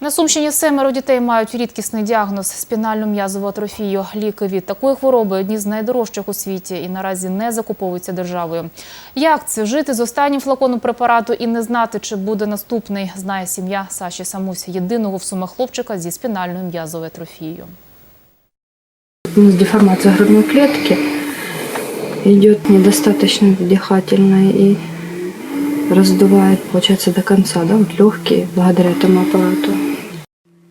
На Сумщині семеро дітей мають рідкісний діагноз спінальну м'язову атрофію. Ліки від такої хвороби одні з найдорожчих у світі і наразі не закуповуються державою. Як це жити з останнім флаконом препарату і не знати, чи буде наступний, знає сім'я Саші Самусь, єдиного в сумах хлопчика зі спінальною м'язовою атрофією. У нас деформация грудной клетки идет недостаточно дыхательная и раздувает, получается, до конца, да, вот легкие, благодаря этому аппарату.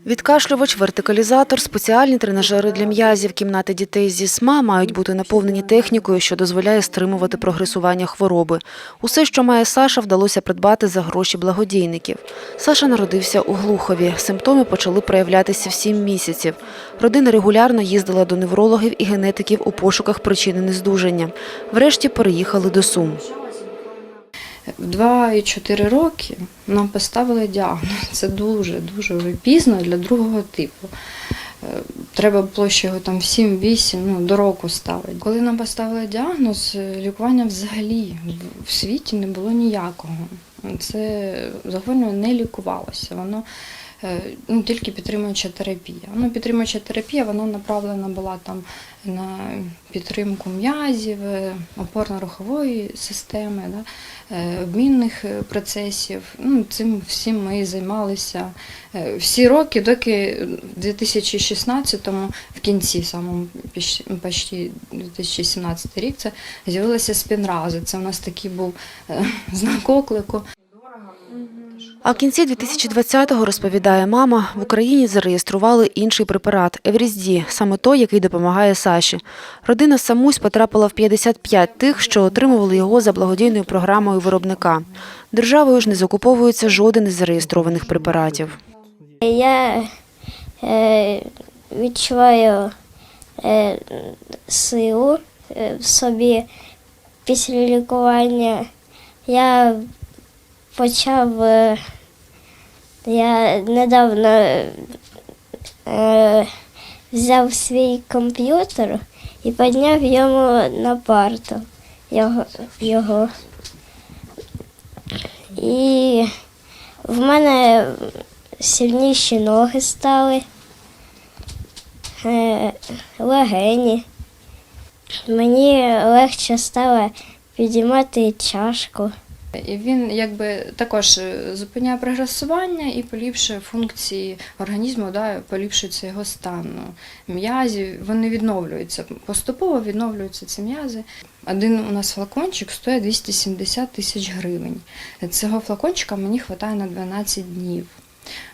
Відкашлювач, вертикалізатор, спеціальні тренажери для м'язів, кімнати дітей зі СМА мають бути наповнені технікою, що дозволяє стримувати прогресування хвороби. Усе, що має Саша, вдалося придбати за гроші благодійників. Саша народився у Глухові. Симптоми почали проявлятися в сім місяців. Родина регулярно їздила до неврологів і генетиків у пошуках причини нездужання. Врешті переїхали до Сум. В 2 і 4 роки нам поставили діагноз. Це дуже дуже вже пізно для другого типу. Е, Треба було його там в 7-8, ну, до року ставити. Коли нам поставили діагноз, е, лікування взагалі в- світі не було ніякого. Це захворювання не лікувалося. Воно ну, тільки підтримуюча терапія. Ну, підтримуюча терапія вона направлена була там на підтримку м'язів, е, опорно-рухової системи, да, е, обмінних е, процесів. Ну, цим всім ми займалися е, всі роки, доки в 2016-му, в кінці самому почти 2017 рік, це з'явилися спінрази. Це у нас такий був е, знак оклику. А в кінці 2020-го, розповідає мама, в Україні зареєстрували інший препарат – Еврізді, саме той, який допомагає Саші. Родина Самусь потрапила в 55 тих, що отримували його за благодійною програмою виробника. Державою ж не закуповується жоден із зареєстрованих препаратів. Я е, відчуваю е, силу е, в собі після лікування. Я почав, е, я недавно е, взяв свій комп'ютер і підняв йому на парту його. його. І в мене сильніші ноги стали, е, легені. Мені легше стало підіймати чашку. І він якби також е, зупиняє прогресування і поліпшує функції організму, да, поліпшується його стан М'язі. Вони відновлюються. Поступово відновлюються ці м'язи. Один у нас флакончик стоїть 270 тисяч гривень. Цього флакончика мені вистачає на 12 днів.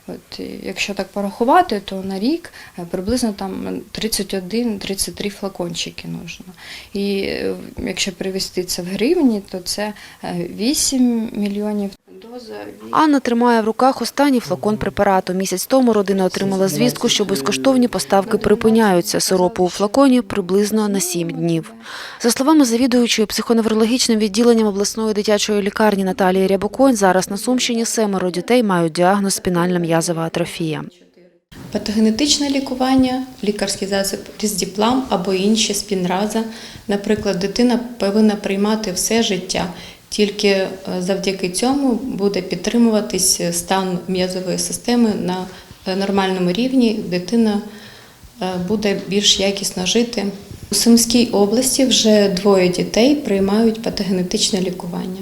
От, якщо так порахувати, то на рік е, приблизно там 31-33 флакончики нужно. І е, якщо перевести це в гривні, то це е, 8 мільйонів. Анна тримає в руках останній флакон препарату. Місяць тому родина отримала звістку, що безкоштовні поставки припиняються. Сиропу у флаконі приблизно на 7 днів. За словами завідуючої психоневрологічним відділенням обласної дитячої лікарні Наталії Рябоконь, зараз на Сумщині семеро дітей мають діагноз спінальна м'язова атрофія. Патогенетичне лікування, лікарський засіб різдіплам або інші спінраза. Наприклад, дитина повинна приймати все життя. Тільки е, завдяки цьому буде підтримуватись стан м'язової системи на е, нормальному рівні. Дитина е, буде більш якісно жити. У Сумській області вже двоє дітей приймають патогенетичне лікування.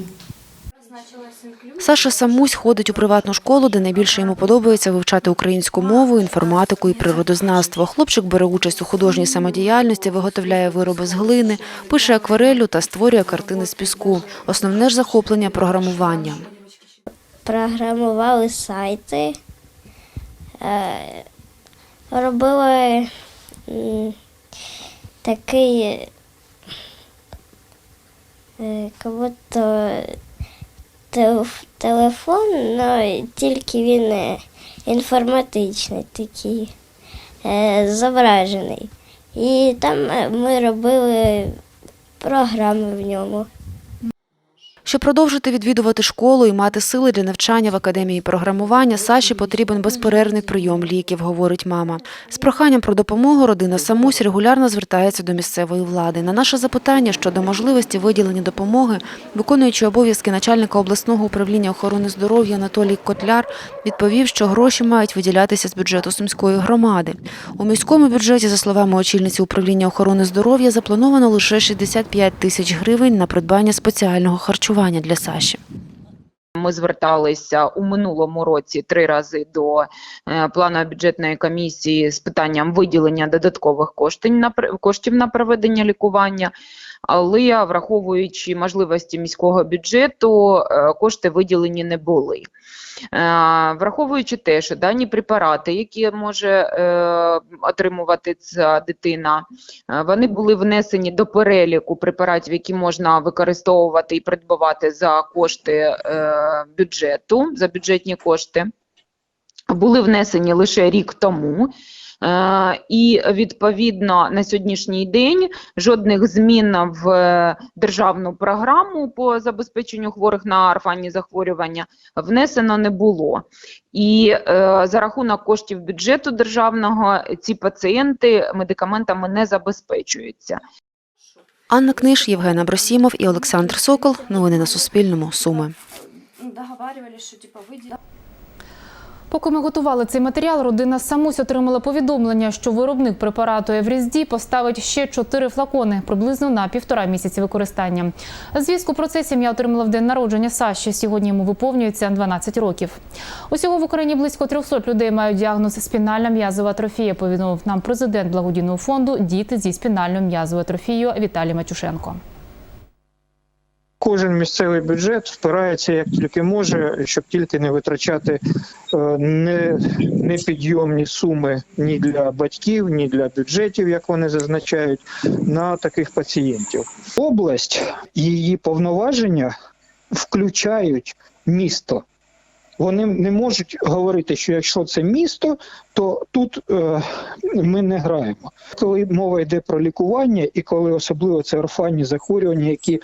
Саша Самусь ходить у приватну школу, де найбільше йому подобається вивчати українську мову, інформатику і природознавство. Хлопчик бере участь у художній самодіяльності, виготовляє вироби з глини, пише акварелю та створює картини з піску. Основне ж захоплення програмування. Програмували сайти, е, робили такий е, як будто телефон, але тільки він е, інформатичний, такий е, зображений. І там е, ми робили програми в ньому. Щоб продовжити відвідувати школу і мати сили для навчання в академії програмування, Саші потрібен безперервний прийом ліків, говорить мама. З проханням про допомогу родина Самусь регулярно звертається до місцевої влади. На наше запитання щодо можливості виділення допомоги, виконуючи обов'язки начальника обласного управління охорони здоров'я Анатолій Котляр відповів, що гроші мають виділятися з бюджету Сумської громади. У міському бюджеті, за словами очільниці управління охорони здоров'я, заплановано лише 65 тисяч гривень на придбання спеціального харчування для Саші. Ми зверталися у минулому році три рази до е, планової бюджетної комісії з питанням виділення додаткових коштів на коштів на проведення лікування. Але враховуючи можливості міського бюджету, е, кошти виділені не були. Е, Враховуючи те, що дані препарати, які може отримувати ця дитина, вони були внесені до переліку препаратів, які можна використовувати і придбавати за кошти бюджету, за бюджетні кошти. Були внесені лише рік тому. Е, І відповідно на сьогоднішній день жодних змін в державну програму по забезпеченню хворих на орфанні захворювання внесено не було. І е, за рахунок коштів бюджету державного ці пацієнти медикаментами не забезпечуються. Анна Книж, Євген Абросімов і Олександр Сокол. Новини на Суспільному. Суми. Поки ми готували цей матеріал, родина Самусь отримала повідомлення, що виробник препарату Еврізді поставить ще чотири флакони приблизно на півтора місяці використання. Звістку про це сім'я отримала в день народження Саші. Сьогодні йому виповнюється 12 років. Усього в Україні близько 300 людей мають діагноз спінальна м'язова атрофія. Повідомив нам президент благодійного фонду Діти зі спінальною м'язовою атрофією Віталій Матюшенко. Кожен місцевий бюджет впирається як тільки може, щоб тільки не витрачати е, не, непідйомні суми ні для батьків, ні для бюджетів, як вони зазначають, на таких пацієнтів. Область її повноваження включають місто. Вони не можуть говорити, що якщо це місто, то тут е, ми не граємо. Коли мова йде про лікування, і коли особливо це орфанні захворювання, які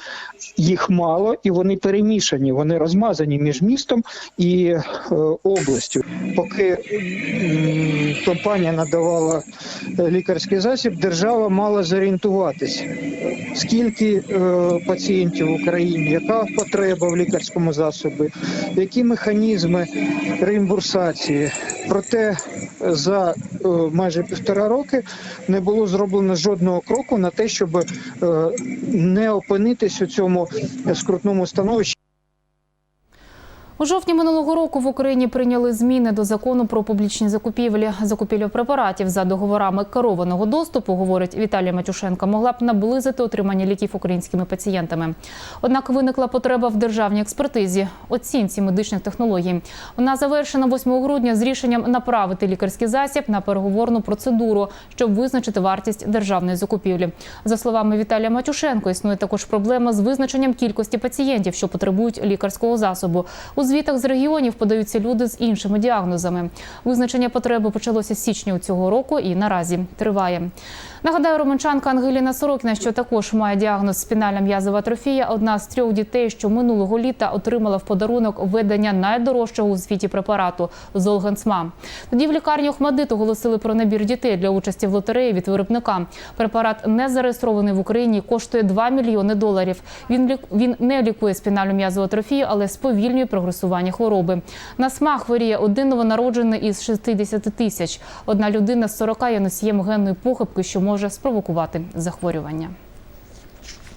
їх мало, і вони перемішані, вони розмазані між містом і е, областю. Поки м, компанія надавала е, лікарський засіб, держава мала зорієнтуватися, скільки е, пацієнтів в Україні, яка потреба в лікарському засобі, які механізми реімбурсації. Проте за е, майже півтора роки не було зроблено жодного кроку на те, щоб е, не опинитись у цьому скрутному становищі. У жовтні минулого року в Україні прийняли зміни до закону про публічні закупівлі. Закупівля препаратів за договорами керованого доступу, говорить Віталій Матюшенко, могла б наблизити отримання ліків українськими пацієнтами. Однак виникла потреба в державній експертизі, оцінці медичних технологій. Вона завершена 8 грудня з рішенням направити лікарський засіб на переговорну процедуру, щоб визначити вартість державної закупівлі. За словами Віталія Матюшенко, існує також проблема з визначенням кількості пацієнтів, що потребують лікарського засобу. У звітах з регіонів подаються люди з іншими діагнозами. Визначення потреби почалося з січня цього року і наразі триває. Нагадаю, романчанка Ангеліна Сорокіна, що також має діагноз спінальна м'язова атрофія, одна з трьох дітей, що минулого літа отримала в подарунок введення найдорожчого у світі препарату Золгенсма. Тоді в лікарні Охмадит оголосили про набір дітей для участі в лотереї від виробника. Препарат не зареєстрований в Україні, коштує 2 мільйони доларів. Він він не лікує спінальну м'язову атрофію, але сповільнює прогресування хвороби. На смак хворіє один новонароджений із 60 тисяч. Одна людина з 40 є носієм генної похибки, що може спровокувати захворювання.